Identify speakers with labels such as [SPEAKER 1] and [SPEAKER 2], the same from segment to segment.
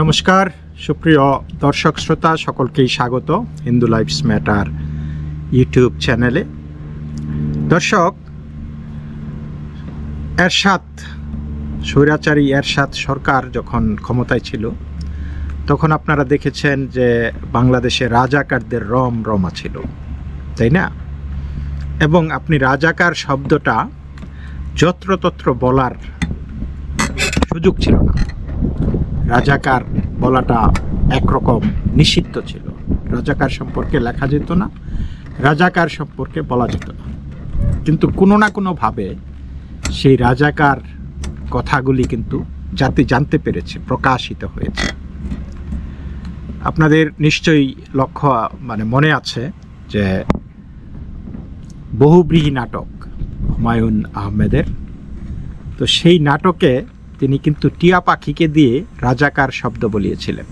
[SPEAKER 1] নমস্কার, সুপ্রিয় দর্শক শ্রোতা, সকলকেই স্বাগত হিন্দু লাইফস ম্যাটার ইউটিউব চ্যানেলে। দর্শক, এরশাদ, স্বৈরাচারী এরশাদ সরকার যখন ক্ষমতায় ছিল, তখন আপনারা দেখেছেন যে বাংলাদেশে রাজাকারদের রম রমা ছিল, তাই না? এবং আপনি রাজাকার শব্দটা যত্রতত্র বলার সুযোগ ছিল না। রাজাকার বলাটা একরকম নিষিদ্ধ ছিল। রাজাকার সম্পর্কে লেখা যেত না, রাজাকার সম্পর্কে বলা যেত না। কিন্তু কোনো না কোনোভাবে সেই রাজাকার কথাগুলি কিন্তু জাতি জানতে পেরেছে, প্রকাশিত হয়েছে। আপনাদের নিশ্চয়ই লক্ষ্য মানে মনে আছে যে বহুব্রীহি নাটক হুমায়ুন আহমেদের। তো সেই নাটকে তিনি কিন্তু টিয়া পাখিকে দিয়ে রাজাকার শব্দ বলিয়েছিলেন।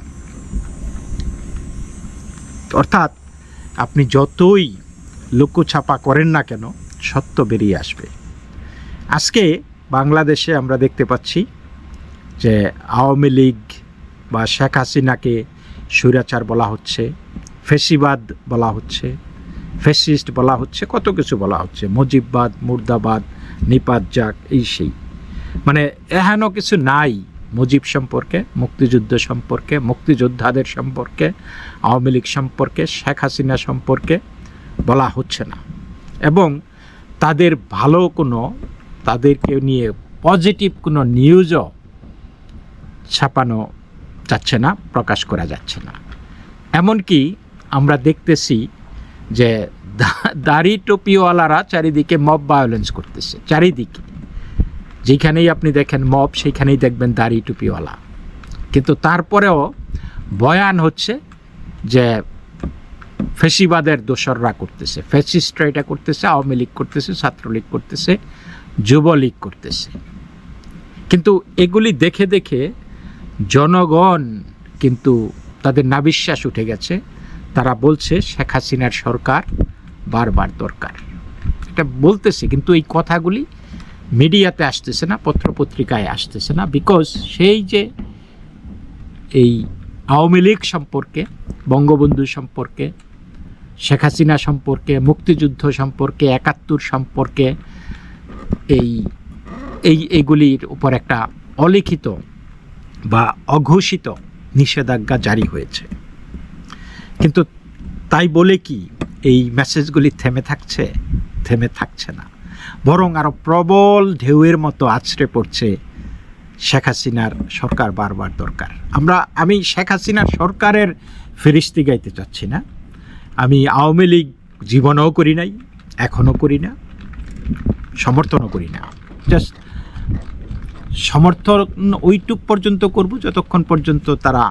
[SPEAKER 1] অর্থাৎ আপনি যতই লুকোছাপা করেন না কেন, সত্য বেরিয়ে আসবে। আজকে বাংলাদেশে আমরা দেখতে পাচ্ছি যে আওয়ামী লীগ বা শেখ হাসিনাকে স্বৈরাচার বলা হচ্ছে, ফেসিবাদ বলা হচ্ছে ফেসিস্ট বলা হচ্ছে, কত কিছু বলা হচ্ছে। মুজিববাদ, মুর্দাবাদ, নিপাত যাক এই সেই। মানে এহেন কিছু নাই মুজিব সম্পর্কে, মুক্তিযুদ্ধ সম্পর্কে, মুক্তিযোদ্ধাদের সম্পর্কে, আওয়ামী লীগ সম্পর্কে, শেখ হাসিনা সম্পর্কে বলা হচ্ছে না। এবং তাদের ভালো কোনো, তাদেরকে নিয়ে পজিটিভ কোনো নিউজও ছাপানো যাচ্ছে না, প্রকাশ করা যাচ্ছে না। এমনকি আমরা দেখতেছি যে দাড়ি টুপিওয়ালারা চারিদিকে মব ভায়োলেন্স করতেছে, চারিদিকে। যেখানেই আপনি দেখেন মব সেইখানেই দেখবেন দাড়ি টুপিওয়ালা। কিন্তু তারপরেও বয়ান হচ্ছে যে ফেসিবাদের দোসররা করতেছে। ফেসিস্টরা এটা করতেছে, আওয়ামী লীগ করতেছে, ছাত্রলীগ করতেছে, যুবলীগ করতেছে। কিন্তু এগুলি দেখে দেখে জনগণ কিন্তু তাদের নাবিশ্বাস উঠে গেছে। তারা বলছে, শেখ হাসিনার সরকার বারবার দরকার। এটা বলতেছে, কিন্তু এই কথাগুলি মিডিয়াতে আসতেছে না, পত্রপত্রিকায় আসতেছে না বিকজ সেই যে এই আওয়ামী লীগ সম্পর্কে, বঙ্গবন্ধু সম্পর্কে, শেখ হাসিনা সম্পর্কে, মুক্তিযুদ্ধ সম্পর্কে, একাত্তর সম্পর্কে এই এই, এগুলির উপর একটা অলিখিত বা অঘোষিত নিষেধাজ্ঞা জারি হয়েছে। কিন্তু তাই বলে কি এই মেসেজগুলি থেমে থাকছে? থেমে থাকছে না। বরং আরও প্রবল ঢেউয়ের মতো আছড়ে পড়ছে শেখ হাসিনার সরকার বারবার দরকার। আমরা, আমি শেখ হাসিনার সরকারের ফেরিস্তি গাইতে চাচ্ছি না। আমি আওয়ামী লীগ জীবনেও করি নাই, এখনও করি না, সমর্থনও করি না। জাস্ট সমর্থন ওইটুক পর্যন্ত করব যতক্ষণ পর্যন্ত তারা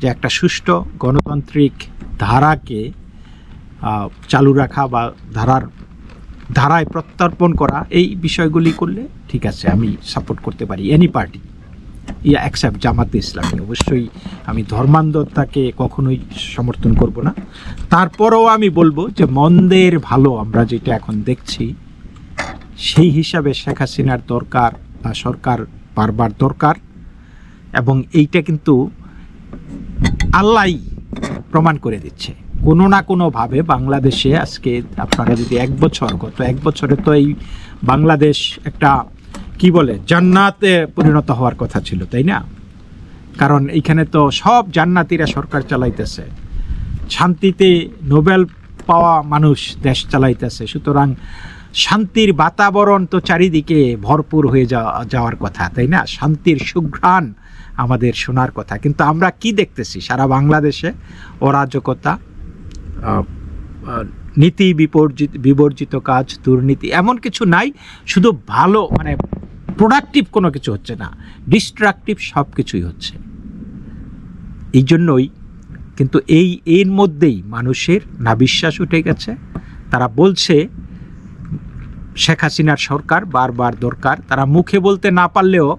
[SPEAKER 1] যে একটা সুষ্ঠু গণতান্ত্রিক ধারাকে চালু রাখা বা ধারার ধারায় প্রত্যর্পণ করা এই বিষয়গুলি করলে ঠিক আছে, আমি সাপোর্ট করতে পারি এনি পার্টি ইয়া অ্যাকসেপ্ট জামাতে ইসলামী। অবশ্যই আমি ধর্মান্ধতাকে কখনোই সমর্থন করব না। তারপরেও আমি বলব যে মন্দের ভালো আমরা যেটা এখন দেখছি, সেই হিসাবে শেখ হাসিনার দরকার বা সরকার বারবার দরকার এবং এইটা কিন্তু আল্লাহ প্রমাণ করে দিচ্ছে। কোনো না কোনোভাবে বাংলাদেশে আজকে আপনারা যদি এক বছর গত এক বছরে তো এই বাংলাদেশ একটা, কি বলে, জান্নাতে পরিণত হওয়ার কথা ছিল, তাই না? কারণ এইখানে তো সব জান্নাতিরা সরকার চালাইতেছে। শান্তিতে নোবেল পাওয়া মানুষ দেশ চালাইতেছে। সুতরাং শান্তির বাতাবরণ তো চারিদিকে ভরপুর হয়ে যাওয়া যাওয়ার কথা, তাই না? শান্তির সুঘ্রাণ আমাদের শোনার কথা। কিন্তু আমরা কি দেখতেছি? সারা বাংলাদেশে অরাজকতা নীতি বিপর্জিত, বিবর্জিত কাজ, দুর্নীতি এমন কিছু নাই, শুধু ভালো মানে প্রোডাক্টিভ কোনো কিছু হচ্ছে না ডিস্ট্রাকটিভ সব কিছুই হচ্ছে। এই জন্যই কিন্তু এই, এর মধ্যেই মানুষের না বিশ্বাস উঠে গেছে। তারা বলছে, শেখ হাসিনার সরকার বারবার দরকার, তারা মুখে বলতে না পারলেও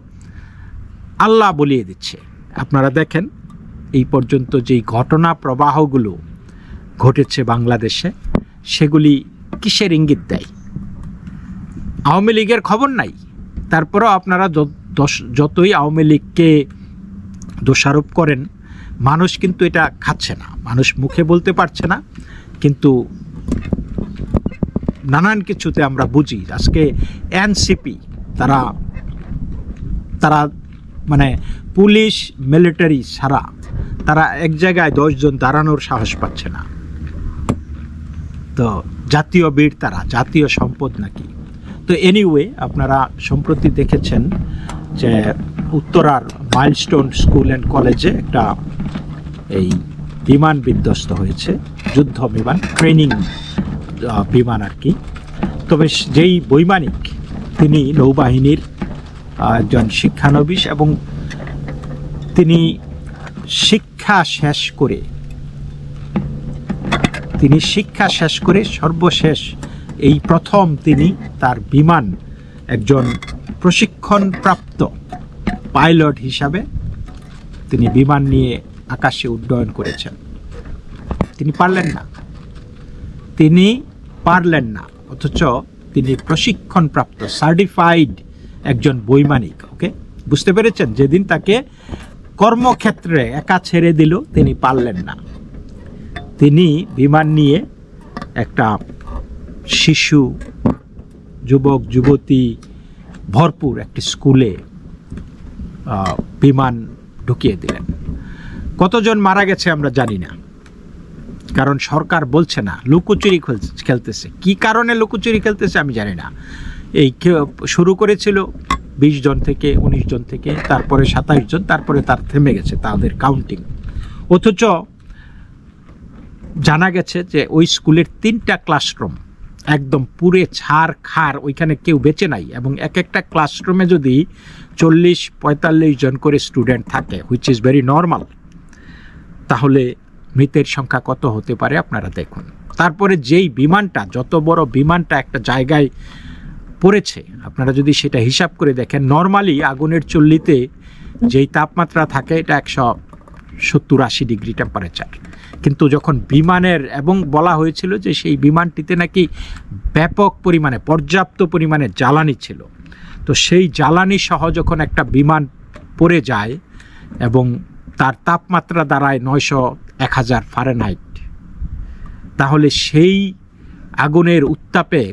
[SPEAKER 1] আল্লাহ বলিয়ে দিচ্ছে। আপনারা দেখেন, এই পর্যন্ত যেই ঘটনা প্রবাহগুলো ঘটেছে বাংলাদেশে, সেগুলি কিসের ইঙ্গিত দেয়? আওয়ামী লীগের খবর নাই। তারপরেও আপনারা যতই আওয়ামী লীগকে দোষারোপ করেন, মানুষ কিন্তু এটা খাচ্ছে না। মানুষ মুখে বলতে পারছে না, কিন্তু নানান কিছুতে আমরা বুঝি। আজকে এনসিপি, তারা তারা মানে পুলিশ, মিলিটারি ছাড়া তারা এক জায়গায় দশজন দাঁড়ানোর সাহস পাচ্ছে না। তো জাতীয় বীর তারা, জাতীয় সম্পদ নাকি? তো এনিওয়ে আপনারা সম্প্রতি দেখেছেন যে উত্তরার মাইলস্টোন স্কুল অ্যান্ড কলেজে একটা এই বিমান বিধ্বস্ত হয়েছে, যুদ্ধ বিমান ট্রেনিং বিমান আর কি। তবে যেই বৈমানিক, তিনি নৌবাহিনীর একজন শিক্ষানবিশ এবং তিনি শিক্ষা শেষ করে তিনি শিক্ষা শেষ করে সর্বশেষ এই প্রথম তিনি তার বিমান একজন প্রশিক্ষণপ্রাপ্ত পাইলট হিসাবে তিনি বিমান নিয়ে আকাশে উড্ডয়ন করেছেন। তিনি পারলেন না। তিনি পারলেন না, অথচ তিনি প্রশিক্ষণপ্রাপ্ত সার্টিফাইড একজন বৈমানিক ওকে বুঝতে পেরেছেন? যেদিন তাকে কর্মক্ষেত্রে একা ছেড়ে দিল, তিনি পারলেন না। তিনি বিমান নিয়ে একটা শিশু, যুবক, যুবতী ভরপুর একটি স্কুলে বিমান ঢুকিয়ে দিলেন। কতজন মারা গেছে আমরা জানি না। কারণ সরকার বলছে না, লুকোচুরি খেলতেছে। কি কারণে লুকোচুরি খেলতেছে আমি জানি না। এই শুরু করেছিল বিশ জন থেকে উনিশ জন থেকে, তারপরে সাতাইশ জন, তারপরে তার থেমে গেছে, তাদের কাউন্টিং অথচ জানা গেছে যে ওই স্কুলের তিনটা ক্লাসরুম একদম পুরে ছাড় খার ওইখানে কেউ বেঁচে নাই এবং এক একটা ক্লাসরুমে যদি চল্লিশ, পঁয়তাল্লিশ জন করে স্টুডেন্ট থাকে হুইচ ইজ ভেরি নর্মাল তাহলে মৃতের সংখ্যা কত হতে পারে আপনারা দেখুন। তারপরে যেই বিমানটা, যত বড় বিমানটা একটা জায়গায় পড়েছে, আপনারা যদি সেটা হিসাব করে দেখেন নর্মালি আগুনের চল্লিতে যেই তাপমাত্রা থাকে, এটা একশো সত্তর আশি ডিগ্রি টেম্পারেচার কিন্তু যখন বিমানের এবং বলা হয়েছিল যে সেই বিমানটিতে নাকি ব্যাপক পরিমাণে, পর্যাপ্ত পরিমাণে জ্বালানি ছিল। তো সেই জ্বালানি সহ যখন একটা বিমান পড়ে যায় এবং তার তাপমাত্রা দাঁড়ায় নয়শো এক হাজার ফারেনহাইট, তাহলে সেই আগুনের উত্তাপে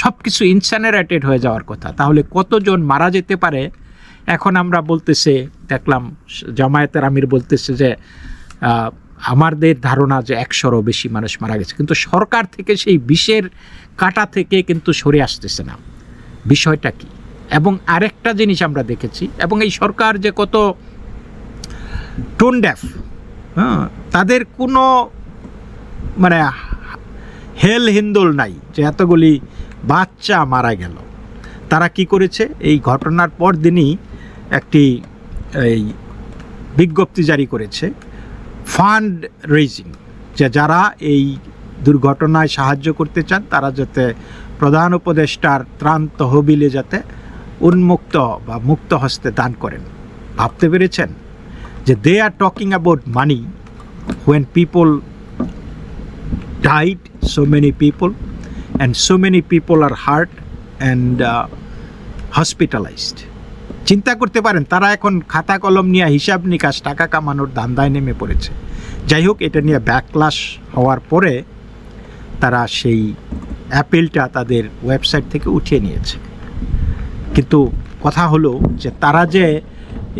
[SPEAKER 1] সব কিছু ইনসানারেটেড হয়ে যাওয়ার কথা। তাহলে কতজন মারা যেতে পারে? এখন আমরা বলতেছে, দেখলাম জামায়াতের আমির বলতেছে যে আমাদের ধারণা যে একশোরও বেশি মানুষ মারা গেছে। কিন্তু সরকার থেকে সেই বিষের কাটা থেকে কিন্তু সরে আসতেছে না। বিষয়টা কি? এবং আরেকটা জিনিস আমরা দেখেছি, এবং এই সরকার যে কত টোন ড্যাফ হ্যাঁ তাদের কোনো মানে হেল হিন্দোল নাই যে এতগুলি বাচ্চা মারা গেল। তারা কি করেছে? এই ঘটনার পর দিনই একটি এই বিজ্ঞপ্তি জারি করেছে ফান্ড রেজিং যে যারা এই দুর্ঘটনায় সাহায্য করতে চান, তারা যাতে প্রধান উপদেষ্টার ত্রাণ তহবিলে যাতে উন্মুক্ত বা মুক্ত হস্তে দান করেন। ভাবতে পেরেছেন? যে they are talking about money when people died so many people and so many people are hurt and hospitalized. চিন্তা করতে পারেন, তারা এখন খাতা কলম নিয়ে হিসাব নিকাশ, টাকা কামানোর ধান্দায় নেমে পড়েছে। যাই হোক, এটা নিয়ে ব্যাকলাশ হওয়ার পরে তারা সেই অ্যাপেলটা তাদের ওয়েবসাইট থেকে উঠিয়ে নিয়েছে। কিন্তু কথা হলো যে তারা যে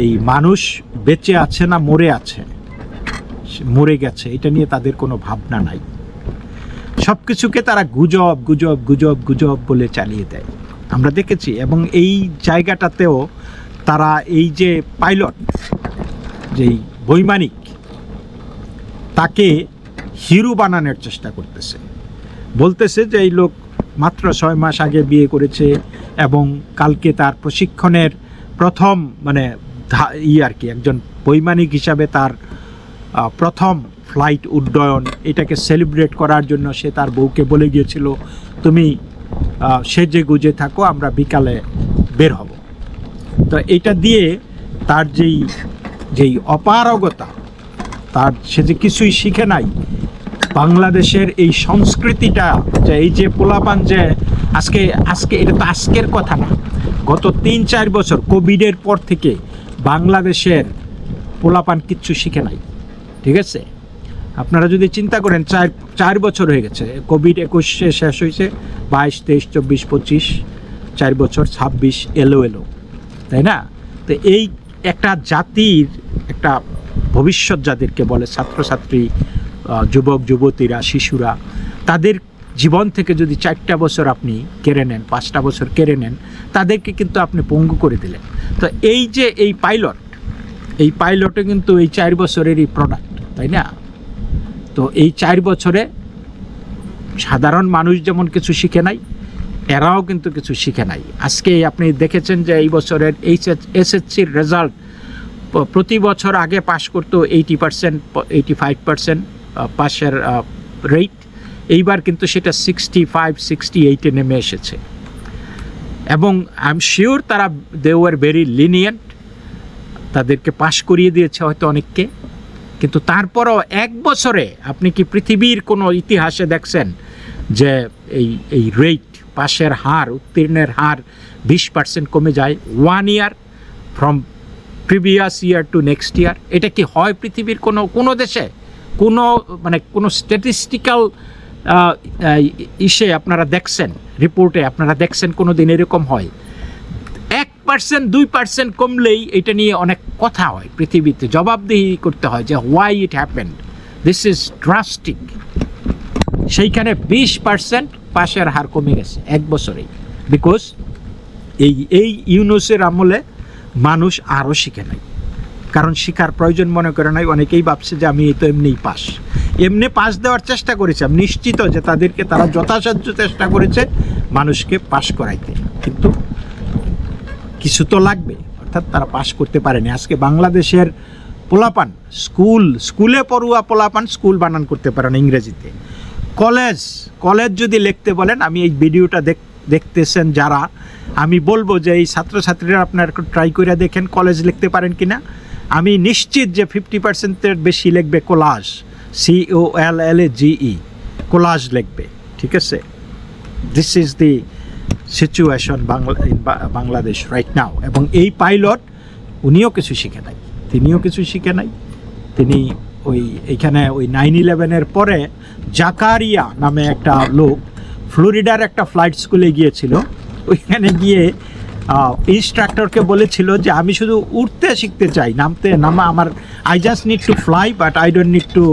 [SPEAKER 1] এই মানুষ বেঁচে আছে না মরে আছে মরে গেছে, এটা নিয়ে তাদের কোনো ভাবনা নাই। সব কিছুকে তারা গুজব গুজব গুজব গুজব বলে চালিয়ে দেয়। আমরা দেখেছি এবং এই জায়গাটাতেও তারা এই যে পাইলট, যেই বৈমানিক, তাকে হিরো বানানোর চেষ্টা করতেছে। বলতেছে যে এই লোক মাত্র ছয় মাস আগে বিয়ে করেছে এবং কালকে তার প্রশিক্ষণের প্রথম মানে ই আর কি, একজন বৈমানিক হিসাবে তার প্রথম ফ্লাইট উড্ডয়ন, এটাকে সেলিব্রেট করার জন্য সে তার বউকে বলে গিয়েছিল, তুমি সেজে গুজে থাকো, আমরা বিকালে বের হব। তো এটা দিয়ে তার যেই যেই অপারগতা, তার সে যে কিছুই শিখে নাই, বাংলাদেশের এই সংস্কৃতিটা, যে এই যে পোলাপান যে আজকে আজকে এটা তো আজকের কথা না। গত তিন চার বছর কোভিডের পর থেকে বাংলাদেশের পোলাপান কিচ্ছু শিখে নাই। ঠিক আছে? আপনারা যদি চিন্তা করেন, চার চার বছর হয়ে গেছে। কোভিড একুশে শেষ হয়েছে বাইশ, তেইশ, চব্বিশ, পঁচিশ, চার বছর, ছাব্বিশ এলো এলো তাই না? তো এই একটা জাতির, একটা ভবিষ্যৎ যাদেরকে বলে ছাত্রছাত্রী যুবক, যুবতীরা, শিশুরা, তাদের জীবন থেকে যদি চারটা বছর আপনি কেড়ে নেন, পাঁচটা বছর কেড়ে নেন, তাদেরকে কিন্তু আপনি পঙ্গু করে দিলেন। তো এই যে এই পাইলট, এই পাইলটে কিন্তু এই চার বছরেরই প্রোডাক্ট তাই না? তো এই চার বছরে সাধারণ মানুষ যেমন কিছু শিখে নাই, এরাও কিন্তু কিছু শিখে নাই। আজকে আপনি দেখেছেন যে এই বছরের এইচ এসএসসির রেজাল্ট প্রতি বছর আগে পাশ করতো eighty percent eighty five percent পাশের রেট এইবার কিন্তু সেটা সিক্সটি ফাইভ সিক্সটি এইটে নেমে এসেছে। এবং আই এম শিওর তারা দে ওয়ার ভেরি লিনিয়েন্ট তাদেরকে পাশ করিয়ে দিয়েছে হয়তো অনেককে। কিন্তু তারপরও এক বছরে আপনি কি পৃথিবীর কোনো ইতিহাসে দেখছেন যে এই এই রেট পাশের হার, উত্তীর্ণের হার বিশ পার্সেন্ট কমে যায় one year from previous year to next year এটা কি হয় পৃথিবীর কোনো কোনো দেশে? কোনো মানে কোনো স্ট্যাটিস্টিক্যাল ইসে আপনারা দেখছেন? রিপোর্টে আপনারা দেখছেন কোনো দিন এরকম হয়? পার্সেন্ট দুই পার্সেন্ট কমলেই এটা নিয়ে অনেক কথা হয় পৃথিবীতে। জবাবদিহি করতে হয় যে why it happened this is drastic সেইখানে বিশ পার্সেন্ট পাশের হার কমে গেছে এক বছরেই। বিকজ এই এই ইউনুসের আমলে মানুষ আরও শিখে নাই। কারণ শিখার প্রয়োজন মনে করে নাই, অনেকেই ভাবছে যে আমি এই তো এমনিই পাস। এমনি পাস দেওয়ার চেষ্টা করেছে, আমি নিশ্চিত যে তাদেরকে তারা যথাসাধ্য চেষ্টা করেছে মানুষকে পাশ করাইতে। কিন্তু কিছু তো লাগবে। অর্থাৎ তারা পাশ করতে পারেনি। আজকে বাংলাদেশের পোলাপান স্কুল, স্কুলে পড়ুয়া পোলাপান স্কুল বানান করতে পারে না ইংরেজিতে। কলেজ কলেজ যদি লিখতে বলেন, আমি এই ভিডিওটা দেখ, দেখতেছেন যারা, আমি বলব যে এই ছাত্রছাত্রীরা আপনার ট্রাই করে দেখেন কলেজ লিখতে পারেন কি না আমি নিশ্চিত যে ফিফটি পার্সেন্টের বেশি লিখবে collage O L L A G E college লিখবে, ঠিক আছে? This is the situation Bangla Bangladesh right now এবং এই পাইলট উনিও কিছু শিখে নাই। তিনিও কিছু শিখে নাই। তিনি ওই এখানে ওই নাইন ইলেভেনের পরে জাকারিয়া নামে একটা লোক ফ্লোরিডার একটা ফ্লাইট স্কুলে গিয়েছিল। ওইখানে গিয়ে ইনস্ট্রাক্টরকে বলেছিল যে আমি শুধু উঠতে শিখতে চাই, নামতে, নামা আমার I just need to fly but I don't need to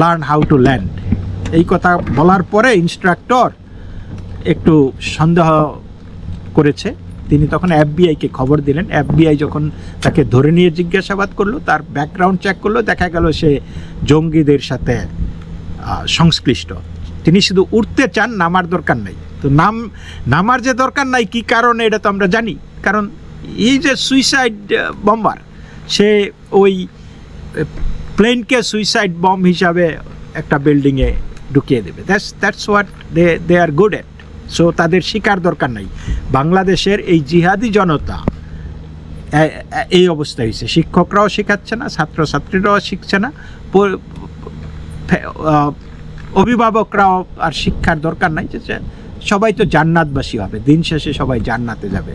[SPEAKER 1] learn how to land এই কথা বলার পরে ইনস্ট্রাক্টর একটু সন্দেহ করেছে। তিনি তখন এফবিআইকে খবর দিলেন। এফবিআই যখন তাকে ধরে নিয়ে জিজ্ঞাসাবাদ করল, তার ব্যাকগ্রাউন্ড চেক করল, দেখা গেল সে জঙ্গিদের সাথে সংশ্লিষ্ট। তিনি শুধু উঠতে চান, নামার দরকার নাই। তো নাম, নামার যে দরকার নাই, কি কারণে এটা তো আমরা জানি। কারণ এই যে সুইসাইড বম্বার সে ওই প্লেনকে সুইসাইড বম হিসাবে একটা বিল্ডিংয়ে ঢুকিয়ে দেবে। That's that's what they they are good at so তাদের শিকার দরকার নাই। বাংলাদেশের এই জিহাদি জনতা এই অবস্থা হয়েছে। শিক্ষকরাও শেখাচ্ছে না, ছাত্রছাত্রীরাও শিখছে না। অভিভাবকরাও আর শিক্ষার দরকার নাই। যে সবাই তো জান্নাতবাসী হবে, দিন শেষে সবাই জান্নাতে যাবে।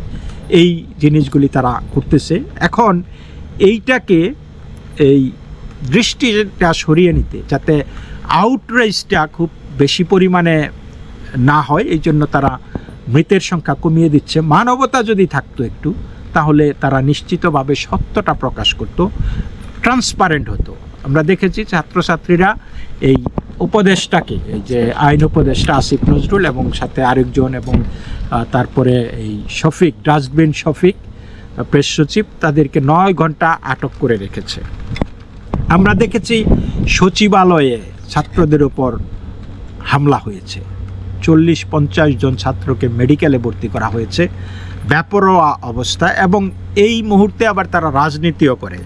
[SPEAKER 1] এই জিনিসগুলি তারা করতেছে। এখন এইটাকে এই দৃষ্টিটা সরিয়ে নিতে, যাতে আউটরেজটা খুব বেশি পরিমাণে না হয়, এই জন্য তারা মৃতের সংখ্যা কমিয়ে দিচ্ছে। মানবতা যদি থাকতো একটু, তাহলে তারা নিশ্চিতভাবে সত্যটা প্রকাশ করতো ট্রান্সপারেন্ট হতো। আমরা দেখেছি ছাত্রছাত্রীরা এই উপদেশটাকে, এই যে আইন উপদেশটা আসিফ নজরুল এবং সাথে আরেকজন এবং তারপরে এই শফিক, ডাস্টবিন শফিক প্রেস সচিব, তাদেরকে নয় ঘণ্টা আটক করে রেখেছে। আমরা দেখেছি সচিবালয়ে ছাত্রদের ওপর হামলা হয়েছে। চল্লিশ পঞ্চাশ জন ছাত্রকে মেডিকেলে ভর্তি করা হয়েছে। ব্যাপরোয়া অবস্থা এবং এই মুহূর্তে আবার তারা রাজনীতিও করে।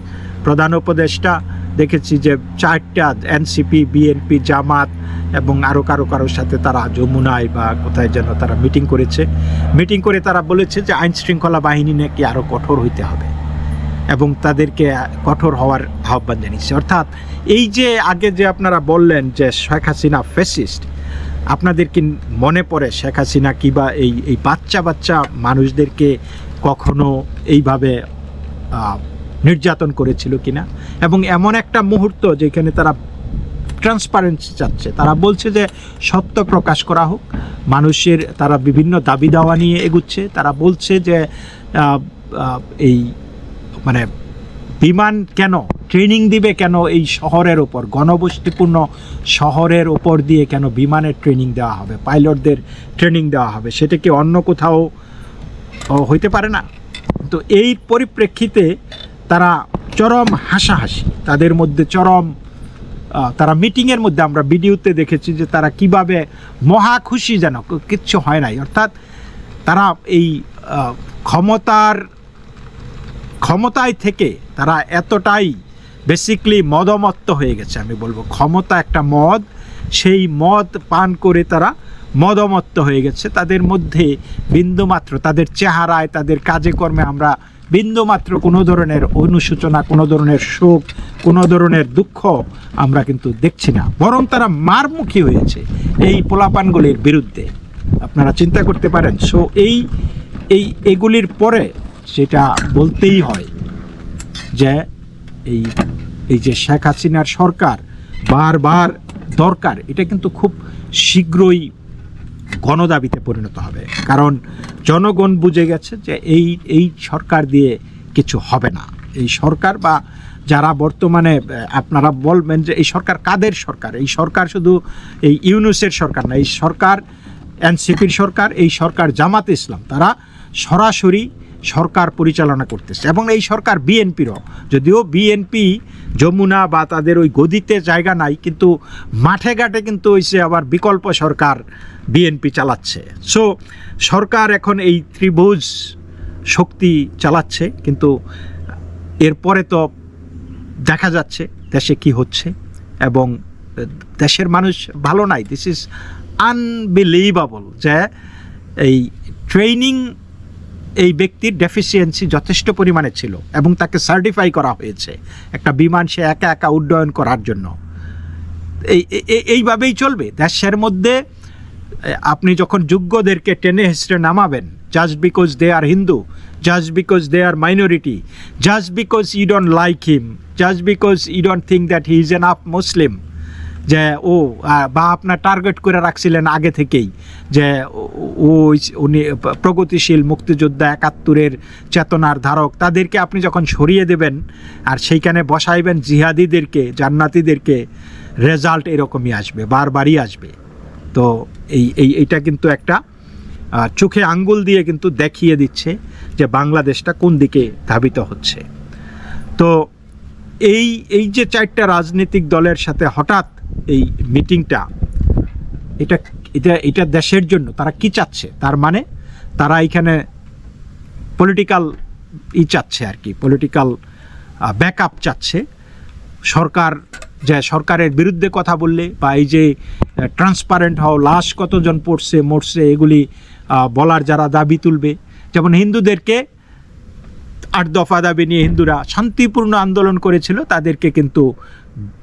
[SPEAKER 1] প্রধান উপদেষ্টা দেখেছি যে চারটা এনসিপি বিএনপি জামাত এবং আরও কারও কারোর সাথে তারা যমুনায় বা কোথায় যেন তারা মিটিং করেছে। মিটিং করে তারা বলেছে যে আইন শৃঙ্খলা বাহিনী নাকি আরও কঠোর হইতে হবে এবং তাদেরকে কঠোর হওয়ার আহ্বান জানিয়েছে। অর্থাৎ এই যে আগে যে আপনারা বললেন যে শেখ হাসিনা ফেসিস্ট আপনাদের কি মনে পড়ে শেখ হাসিনা কিবা এই এই বাচ্চা বাচ্চা মানুষদেরকে কখনো এইভাবে নির্যাতন করেছিল কিনা? এবং এমন একটা মুহূর্ত যেখানে তারা ট্রান্সপারেন্সি চাচ্ছে। তারা বলছে যে সত্য প্রকাশ করা হোক। মানুষের, তারা বিভিন্ন দাবি দাওয়া নিয়ে এগুচ্ছে। তারা বলছে যে এই মানে বিমান কেন ট্রেনিং দিবে কেন এই শহরের ওপর ঘনবস্তিপূর্ণ শহরের ওপর দিয়ে কেন বিমানের ট্রেনিং দেওয়া হবে? পাইলটদের ট্রেনিং দেওয়া হবে? সেটা কি অন্য কোথাও হইতে পারে না? তো এই পরিপ্রেক্ষিতে তারা চরম হাসাহাসি, তাদের মধ্যে চরম তারা মিটিংয়ের মধ্যে আমরা ভিডিওতে দেখেছি যে তারা কীভাবে মহা খুশি যেন কিচ্ছু হয় নাই। অর্থাৎ তারা এই ক্ষমতার, ক্ষমতায় থেকে তারা এতটাই বেসিকলি মদমত্ত হয়ে গেছে, আমি বলব। ক্ষমতা একটা মদ, সেই মদ পান করে তারা মদমত্ত হয়ে গেছে। তাদের মধ্যে বিন্দুমাত্র, তাদের চেহারায়, তাদের কাজে কর্মে আমরা বিন্দুমাত্র কোনো ধরনের অনুশোচনা, কোনো ধরনের শোক, কোনো ধরনের দুঃখ আমরা কিন্তু দেখছি না। বরং তারা মারমুখী হয়েছে এই পোলাপানগুলির বিরুদ্ধে। আপনারা চিন্তা করতে পারেন সো এই এই এগুলির পরে সেটা বলতেই হয় যে এই এই যে শেখ হাসিনার সরকার বারবার দরকার, এটা কিন্তু খুব শীঘ্রই গণদাবিতে পরিণত হবে। কারণ জনগণ বুঝে গেছে যে এই এই সরকার দিয়ে কিছু হবে না। এই সরকার বা যারা বর্তমানে, আপনারা বলবেন যে এই সরকার কাদের সরকার? এই সরকার শুধু এই ইউনুসের সরকার না, এই সরকার এনসিপির সরকার, এই সরকার জামাত ইসলাম, তারা সরাসরি সরকার পরিচালনা করতেছে। এবং এই সরকার বিএনপিরও, যদিও বিএনপি যমুনা বা তাদের ওই গদিতে জায়গা নাই, কিন্তু মাঠে ঘাটে কিন্তু হইছে আবার বিকল্প সরকার বিএনপি চালাচ্ছে। সো সরকার এখন এই ত্রিভুজ শক্তি চালাচ্ছে, কিন্তু এরপরে তো দেখা যাচ্ছে দেশে কি হচ্ছে এবং দেশের মানুষ ভালো নাই। দিস ইজ আনবিলিভেবল যে এই ট্রেনিং এই ব্যক্তির ডেফিসিয়েন্সি যথেষ্ট পরিমাণে ছিল এবং তাকে সার্টিফাই করা হয়েছে একটা বিমান সে একা একা উড্ডয়ন করার জন্য। এই এইভাবেই চলবে। দেশের মধ্যে আপনি যখন যোগ্যদেরকে টেনে হেসড়ে নামাবেন just because they are Hindu just because they are minority just because you don't like him just because you don't think that he is an up Muslim যে ও বা আপনার টার্গেট করে রাখছিলেন আগে থেকেই, যে ও- ও উনি প্রগতিশীল মুক্তিযোদ্ধা একাত্তরের চেতনার ধারক, তাদেরকে আপনি যখন সরিয়ে দেবেন আর সেইখানে বসাইবেন জিহাদিদেরকে, জান্নাতিদেরকে রেজাল্ট এরকমই আসবে, বারবারই আসবে। তো এই এই এইটা কিন্তু একটা চোখে আঙ্গুল দিয়ে কিন্তু দেখিয়ে দিচ্ছে যে বাংলাদেশটা কোন দিকে ধাবিত হচ্ছে। তো এই এই যে চারটা রাজনৈতিক দলের সাথে হঠাৎ এই মিটিংটা, এটা এটা এটা দেশের জন্য, তারা কি চাচ্ছে? তার মানে তারা এখানে পলিটিক্যাল ই চাচ্ছে আর কি পলিটিক্যাল ব্যাকআপ চাচ্ছে। সরকার, যে সরকারের বিরুদ্ধে কথা বললে বা এই যে ট্রান্সপারেন্ট হও, লাশ কতজন পড়ছে, মরছে, এগুলি বলার যারা দাবি তুলবে, যেমন হিন্দুদেরকে আট দফা দাবি নিয়ে হিন্দুরা শান্তিপূর্ণ আন্দোলন করেছিল, তাদেরকে কিন্তু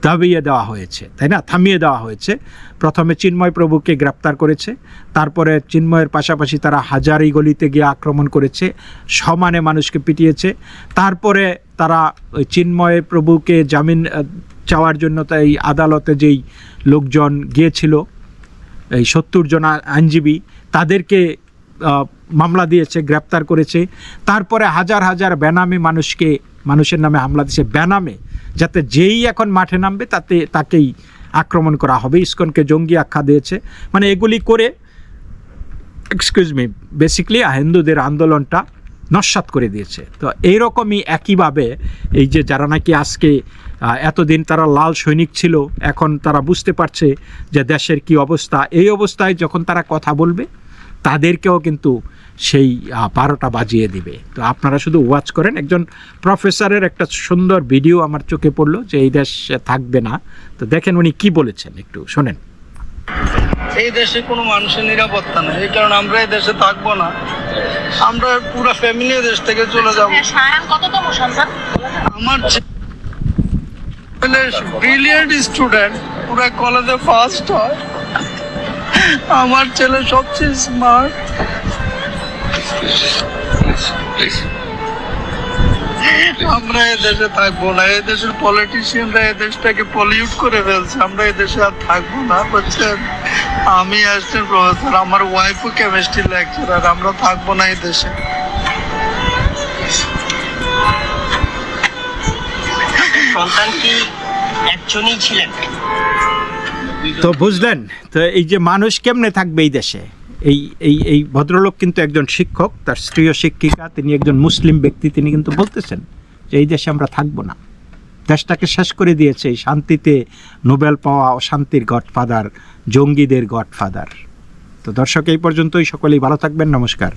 [SPEAKER 1] দাবিয়ে দেওয়া হয়েছে, তাই না? থামিয়ে দেওয়া হয়েছে। প্রথমে চিন্ময় প্রভুকে গ্রেপ্তার করেছে, তারপরে চিন্ময়ের পাশাপাশি তারা হাজারি গলিতে গিয়ে আক্রমণ করেছে, সমানে মানুষকে পিটিয়েছে। তারপরে তারা ওই চিন্ময় প্রভুকে জামিন চাওয়ার জন্য তাই আদালতে যেই লোকজন গিয়েছিল, এই সত্তর জন আইনজীবী, তাদেরকে মামলা দিয়েছে, গ্রেপ্তার করেছে। তারপরে হাজার হাজার বেনামি মানুষকে মানুষের নামে হামলা দিয়েছে বেনামে, যাতে যেই এখন মাঠে নামবে তাতে, তাকেই আক্রমণ করা হবে। ইস্কনকে জঙ্গি আখ্যা দিয়েছে। মানে এগুলি করে এক্সকিউজ মি বেসিকলি হিন্দুদের আন্দোলনটা নস্বাত করে দিয়েছে। তো এইরকমই একইভাবে এই যে যারা নাকি আজকে এতদিন তারা লাল সৈনিক ছিল, এখন তারা বুঝতে পারছে যে দেশের কি অবস্থা। এই অবস্থায় যখন তারা কথা বলবে, তাদেরকেও কিন্তু সেই বারোটা বাজিয়ে দিবে। তো আপনারা শুধু ওয়াচ করেন। একজন প্রফেসরের একটা সুন্দর ভিডিও আমার চোখে পড়ল যে এই দেশ থাকবে না। তো দেখেন উনি কি বলেছেন একটু শোনেন।
[SPEAKER 2] এই দেশে কোনো মানুষের নিরাপত্তা নেই। এই কারণে আমরা এই দেশে থাকব না। আমরা পুরো ফ্যামিলি দেশ থেকে চলে যাব।
[SPEAKER 3] সায়ান কততম সন্তান?
[SPEAKER 2] আমার ছেলে ব্রিলিয়েন্ট স্টুডেন্ট পুরো কলেজে ফার্স্ট হয়। আমার ছেলে সবচেয়ে স্মার্ট আমরা এই দেশে থাকব না এই দেশের পলিটিশিয়ানরা এই দেশটাকে পলিউট করে ফেলছে আমরা এই দেশে আর থাকব না বুঝছেন? আমি অ্যাসিস্ট্যান্ট প্রফেসর আমার ওয়াইফও কেমিস্ট্রি লেকচারার আমরা থাকব না এই দেশে।
[SPEAKER 3] সন্তান কি একজনই ছিলেন?
[SPEAKER 1] তো বুঝলেন তো এই যে মানুষ কেমনে থাকবে এই দেশে? এই এই এই ভদ্রলোক কিন্তু একজন শিক্ষক, তার স্ত্রীয় শিক্ষিকা, তিনি একজন মুসলিম ব্যক্তি, তিনি কিন্তু বলতেছেন যে এই দেশে আমরা থাকব না। দেশটাকে শেষ করে দিয়েছে এই শান্তিতে নোবেল পাওয়া অশান্তির গডফাদার, জঙ্গিদের গডফাদার। তো দর্শক, এই পর্যন্তই। সকলেই ভালো থাকবেন। নমস্কার।